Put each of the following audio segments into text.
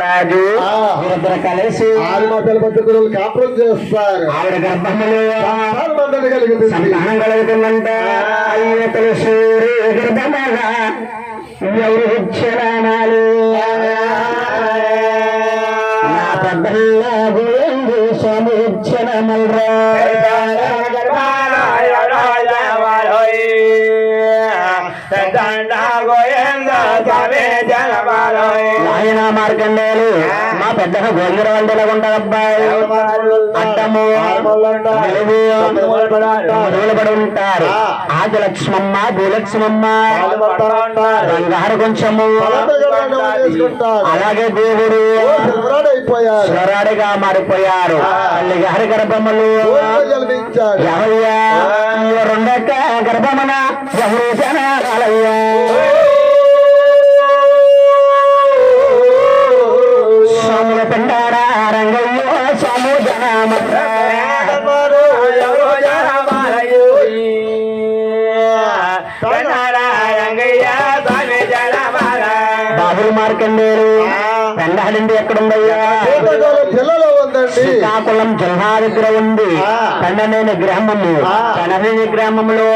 రాజు ఆ. వీరిద్దరు కలిసి మధ్య గురువులు కాపురం చేస్తారు. ఆవిడ గర్భములు సంతాన కలుగుతుందంట. అయ్యో తెలుసు గర్భమగా ఎవరు ఇచ్చరానాలు నా పెద్దల్లా గోవిందు స్వామి ఇచ్చిన మార్కండేలు మా పెద్ద గోంగూర వంటలు ఉంటారు అబ్బాయి అట్టము పడి ఉంటారు. ఆది లక్ష్మమ్మ భూలక్ష్మమ్మ బంగారు కొంచెము. అలాగే దేవుడు స్వరాడిగా మారిపోయారు. తల్లి గారి గర్భములు. రెండక్క గర్భమున ఎవరు జనాలయ్యా. మార్కండేరు పెండాడిండి ఎక్కడుందయ్యా? జిల్లాలో ఉందండి. శ్రీకాకుళం జిల్లా దగ్గర ఉంది. పెండనేని గ్రామము. పెండనేని గ్రామంలో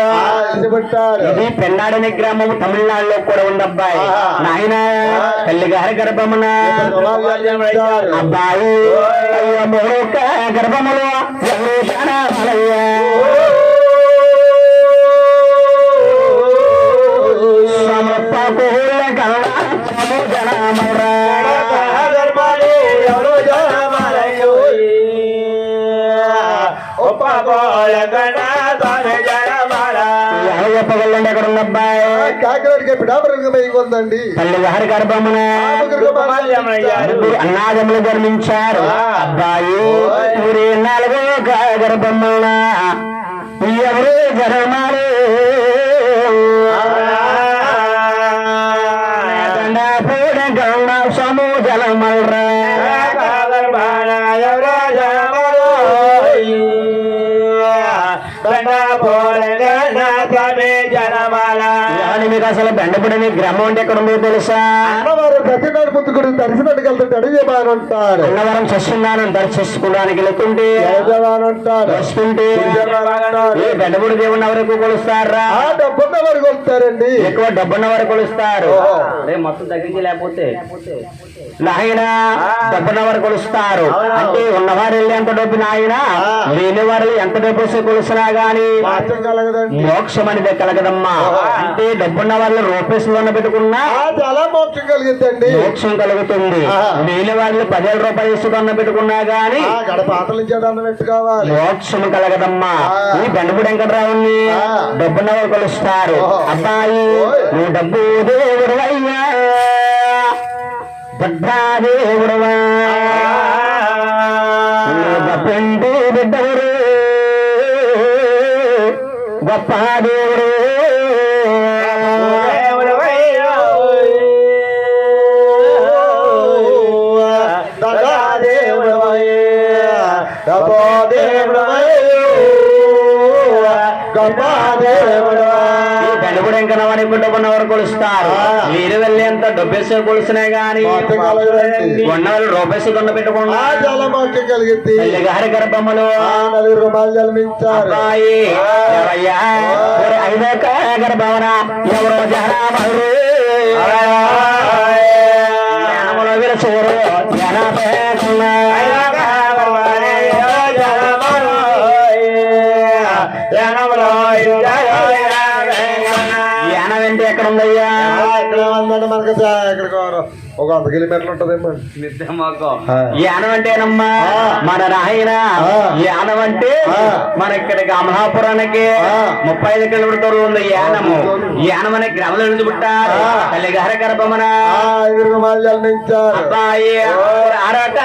ఇది పెన్నాడని గ్రామము తమిళనాడులో కూడా ఉంది అబ్బాయి. నాయన తల్లి గారి గర్భమున. అబ్బాయి గర్భములో. ఎవరు చెప్పగలండి ఎక్కడ ఉన్న అబ్బాయి కాకినాడకి పిడాపరంగా పైకి ఉందండి తల్లి గారి గర్భమున? అన్నాదములు జన్మించారు. అబ్బాయి ఊరి నాలుగో గర్భమున. ఎవరు జరమాలు మీకు అసలు బెండపుడని గ్రామం అంటే ఎక్కడ ఉందో తెలుసా? అన్నవారు సత్యనారాయణ పుత్రుడు దర్శనానికి వెళ్తుంటే అడిగేబాని ఉంటారు అన్నవరం సస్యనారాయణ దర్శించుకోవడానికి వెళ్తుంటే వస్తుంటే ఏ బెండపుడు దేవుని ఎవరికి కొలుస్తారా? ఆ డబ్బున్న వారికి వస్తారండి ఎక్కువ డబ్బున్న వారు కొలుస్తారు. మొత్తం తగ్గించి లేకపోతే. నాయన డబ్బున్న వారు కొలుస్తారు. అంటే ఉన్నవారు వెళ్ళి ఎంత డబ్బు నాయన. లేని వారు ఎంత డబ్బు వస్తే కొలుసినా గాని? మోక్షం అనేది కలగదమ్మా. అంటే డబ్బున్న వాళ్ళు రూపేసులో పెట్టుకున్నా? చాలా మోక్షం కలిగిద్దండి. మోక్షం కలుగుతుంది. లేని వాళ్ళు పదివేల రూపాయలు ఇసుకన్న పెట్టుకున్నా గాని? మోక్షం కలగదమ్మా. ఈ బండపుడు వెంకటరావుని. డబ్బున్న వాళ్ళు కొలుస్తారు. అబ్బాయి. నువ్వు డబ్బు దేవుడు అయ్యా భద్రా దేవుడవా డబ్బుంటి బిడ్డవుడు గొప్ప దేవుడు. దండా దేవుడు గొప్ప దేవుడు డబ్బున్న వారు కొలుస్తారు. మీరు వెళ్ళి ఎంత డబ్బేసి కొలిసినా గాని వాళ్ళు రూపేసి కొన్న పెట్టుకున్నా గారి గర్భములు అబ్బాయి ఐదక గర్భవన? ఎవరో జ్ఞానముల ఒక వంద కిలోమీటర్లు ఉంటదేమో. మన నాయన ఆ. యానం అంటే ఆ. మన ఇక్కడికి అమలాపురానికి. ముప్పై ఐదు కిలోమీటర్ ఉంది యానము యానం అనే గ్రామంలో నుంచి పుట్టారు. తల్లి గారి గర్భమున అబ్బాయి అరట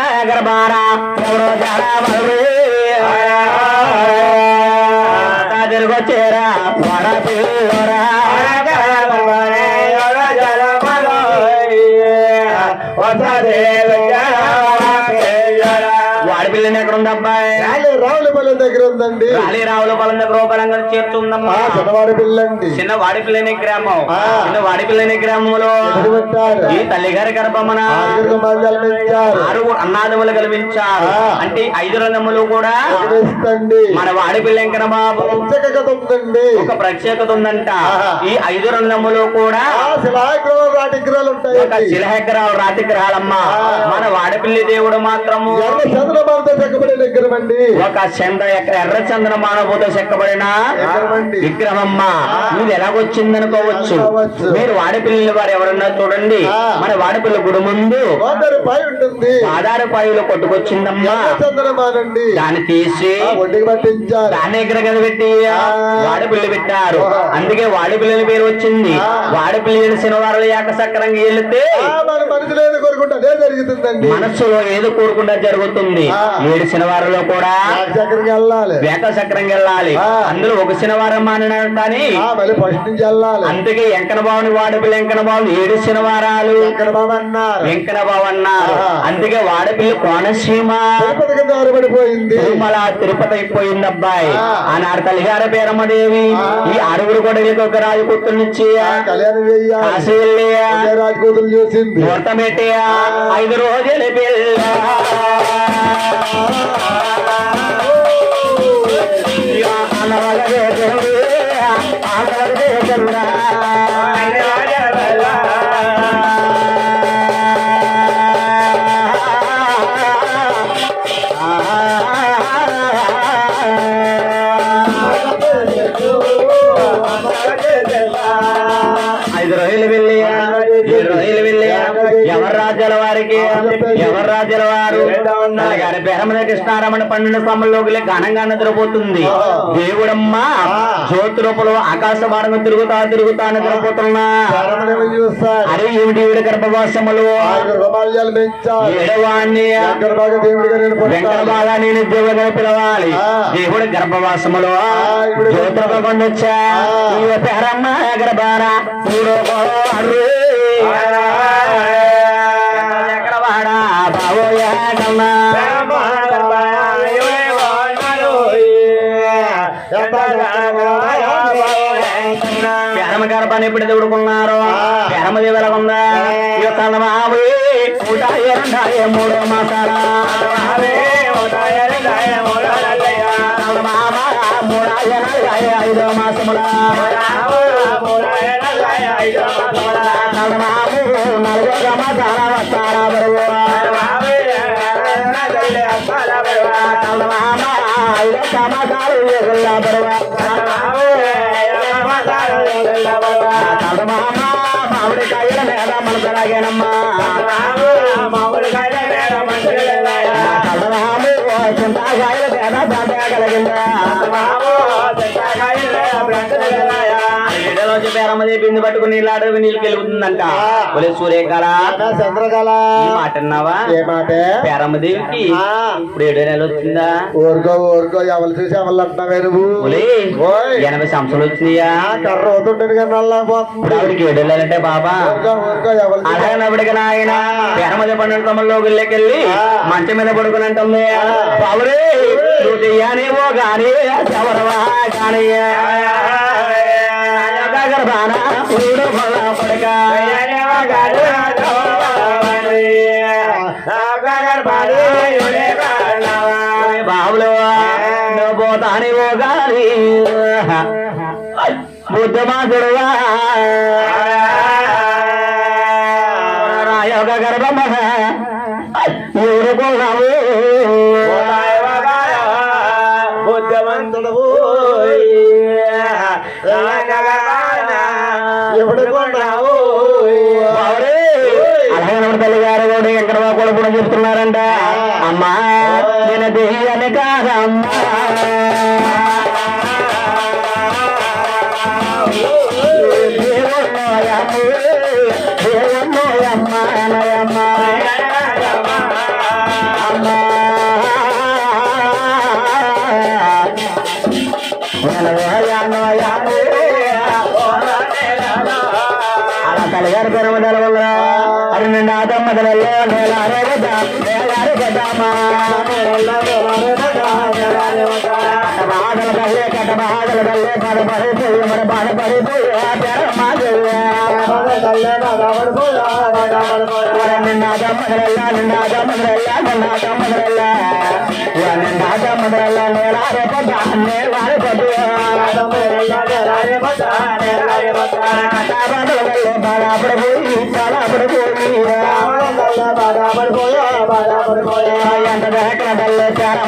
తిరిగొచ్చేరా వడ పిల్లరా వాడి పిల్లని ఎక్కడ ఉంది అబ్బాయి రాలే రావుల రాలి రావుల పొలం దగ్గర రూపాయలంగా చేర్చుందమ్మా ఆ చిన్నవాడి పిల్లండి. చిన్న వాడి పిల్లని గ్రామం. చిన్న వాడి పిల్లని గ్రామంలో ఈ తల్లి గారి గర్భమన ఆరు అన్నాదములు కల్పించారు. అంటే ఐదు రంగములు కూడా మన వాడి పిల్ల వెంకట బాబు ఒక ప్రత్యేకత ఉందంట. ఈ ఐదు రంగములు కూడా శిలహగ్రహాలు రాతి గ్రహాలమ్మా. మన వాడపిల్లి దేవుడు మాత్రము ఒక చంద్ర ఎర్ర చంద్ర మానవతో చెక్కబడిన. విగ్రహమ్మ ఇది ఎలాగొచ్చిందనుకోవచ్చు అనుకోవచ్చు. మీరు వాడపిల్లి వారు ఎవరన్నా చూడండి. మన వాడపిల్ల గుడి ముందు వందరు పై ఉంటుంది ఆధార పాయులు కొట్టుకొచ్చిందమ్మా దాన్ని తీసి దాన్ని ఎక్కడ కదా పెట్టి ఆ. వాడపిల్లి పెట్టారు. అందుకే వాడపిల్లని పేరు వచ్చింది ఆ. వాడపిల్లి శనివారాలు ఏక సక్రంగా వెళితే మనసులో ఏదో కోరుకుంటే అదే జరుగుతుందండి మనస్సులో ఏదో కోరుకుంటా జరుగుతుంది. ఏడు శనివారంలో కూడా వెళ్ళాలి వేక సక్రంగా వెళ్ళాలి. అందులో ఒక శనివారం మానినాడు కానీ ఆ, మళ్ళీ ఫస్ట్ నుంచి వెళ్ళాలి. అందుకే వెంకట బాబుని వాడపిల్లి వెంకట బాబు ఏడు శనివారాలు. ఎక్కడ బాబు అన్నారు. వెంకట బాబు అన్నారు. అందుకే వాడపిల్లి కోనసీమ. తిరుపతి కింద ఆరబడిపోయింది. తిరుమల తిరుపతి అయిపోయింది అబ్బాయి. ఆనాడు తల్లిగార పేరమ్మదేవి. ఈ ఆరుగురు కూడా ఒక రాజు కూతుర్నిచ్చి ఆ, కళ్యాణం వెయ్యాలి కాశీ వెళ్ళి విజయ రాజకూతురు చూసింది. ఐదు రోజులు పిల్ల. గారి బెహమద కృష్ణారమణ పన్నెండు స్వాముల్లోకి ఘనంగా నిద్రపోతుంది. దేవుడమ్మ జ్యోతి రూపంలో ఆకాశ మార్గం తిరుగుతా తిరుగుతా నిద్రపోతున్నా. అరే ఏమిటి ఈవిడ గర్భవాసములు? ఏడవాణ్ణి? నేను దేవుడిగా పిలవాలి. దేవుడు గర్భవాసములో జ్యోతిరపకుండా వచ్చా ఆ. గర్భాన్ని ఎప్పుడు రెండాయి మూడో మాసాల ఐదో మాసముల నలుగో మాసాల వస్తారా బరువు? మామ ఐదో సమాసాలు ఎగుల్లా బరువు? మామ మామిడికాయల మీద మనసలాగేనమ్మా కడమాము చింతాకాయల మీద దండగా కలిగిందా ఏడలోచి పేరమ్మది బిందు పట్టుకుని నీళ్ళు గెలుగుతుందంట ఒలే సూర్యకాల మాట అన్నావా? ఏ మాటే? పేరమ్మదేవికి ఇప్పుడు ఏడో నెల వచ్చిందా? ఊరుకో ఊరుకో ఎవరు చూసి ఎవరు అంటున్నావే నువ్వు. ఎనభై సంవత్సరాలు వచ్చినాయా? కర్ర అవుతుంటాడు కానీ నల్లా పోతుంది. ఇప్పుడు ఆవిడకి ఏడో నెలంటే బాబా. అలాగనప్పటికీ నాయన వెళ్ళకెళ్ళి ఆ. మంచం మీద పడుకుని అంటుంది. నువ్వు చెయ్యానేమో ఎవరవా గాని. పొల్ల పడక బాబులు రాయోగ గర్భమ అలాగే తల్లి గారు కూడా ఎక్కడ కూడా కూడా చెప్తున్నారంట అమ్మా నేను దెయ్యాన్ని కాదమ్మా. అలా తల్లిగారి పేరు వల్ల ಕನ್ನಡದ ಮೊದಲೆಲ್ಲ ಮೇಲಾರೆ ಗದ ಮೇಲಾರೆ ಗದಮ ಬಾದಲ ಬಲ್ಲೆ ಕಟ ಬಾದಲ ಬಲ್ಲೆ ಕಡ ಬರೆ ಪುಯ್ಯ ಮರ ಬಾಡ ಬರೆ ಪುಯ್ಯ ಪ್ಯಾರ ಮಾದಲ್ಲ ನಿನ್ನಾದ ಮದರಲ್ಲ ನಿನ್ನಾದ ಮದರಲ್ಲ ನಿನ್ನಾದ ಮದರಲ್ಲ ನಿನ್ನಾದ ಮದರಲ್ಲ ಮೇಲಾರೆ ಪದ ಮೇಲಾರೆ ಪದ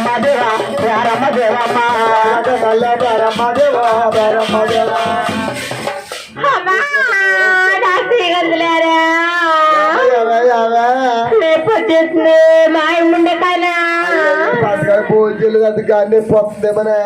మధురా మధురమ్మ మధురమ్మ దేవ పేరమ్మ దేవ పూజలు అది కానీ పోతుందేమనే